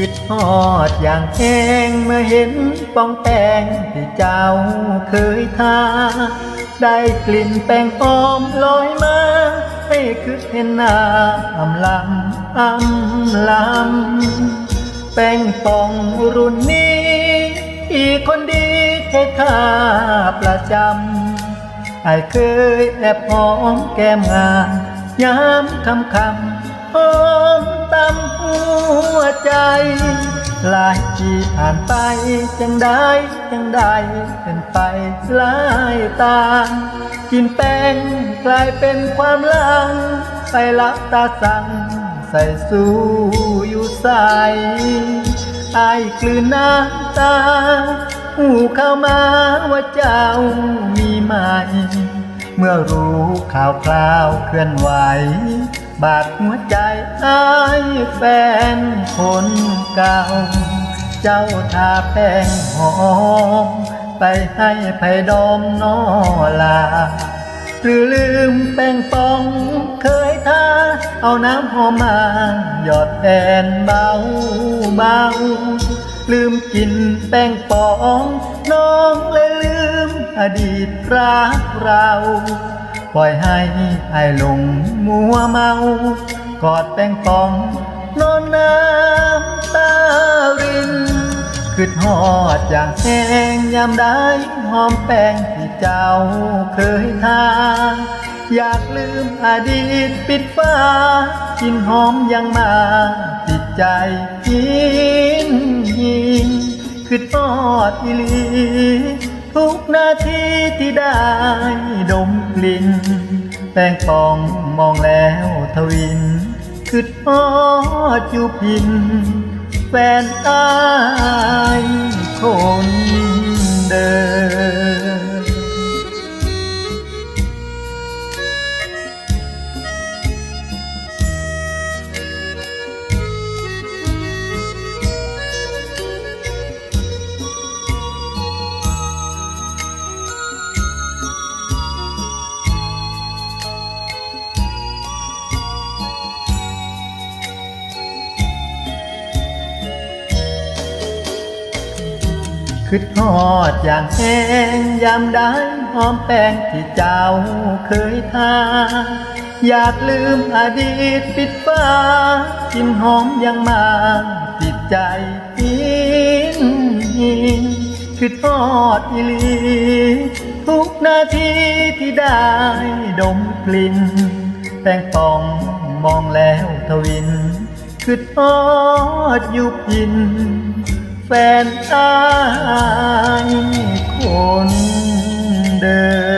คิดฮอดอย่างแห้งเมื่อเห็นป้องแป้งที่เจ้าเคยทา ได้กลิ่นแป้งหอมลอยมาให้คืดเห็นหน้าอำลำอำลำ แป้งปองรุ่นนี้ อีกคนดีใช้ท่าประจำไอายเคยแอบหอมแก้มงามยามคำคำหอมตำหัว ใจ หลายปีผ่านไป จังได้จังได้เป็นไปหลายตา กินแป้งกลายเป็นความลัง ไปลับตาสั่งใส่สู้อยู่ใสไอายกลืนน้ำตา หูเข้ามาว่าเจ้ามีใหม เมื่อรู้ข่าวคราวเคลื่อนไหว บาดหัวใจอ้ายแฟนคนเก่า เจ้าทาแป้งหอม ไปให้ไผ่ดอมนอลา หรือลืมแป้งปองเคยทา เอาน้ำหอมมา หยอดแทนเบาเบาลืมกินแป้งปอง น้องเลยลืมอดีตรักเรา ปล่อยให้ไอ้หลงมัวเมา กอดแป้งปอง นอนน้ำตารินคือทอดอย่างแห้งยามได้หอมแป้งที่เจ้าเคยทาอยากลืมอดีตปิดฟ้ากินหอมยังมาติดใจยินยินคือทอดอีลี ทุกนาทีที่ได้ดม ลินแป้งปองมองแล้วทวินคือทอดอยู่พิน แฟนตายคนเดิม คือทอดอย่างแห้งยามได้หอมแป้งที่เจ้าเคยทา อยากลืมอดีตปิดฟ้ากินหอมยังมาติดใจกินคือทอดอีลีทุกนาทีที่ได้ดมกลิ่นแป้งปองมองแล้วทวินคือทอดอยู่พิน แฟนตายคนเดิม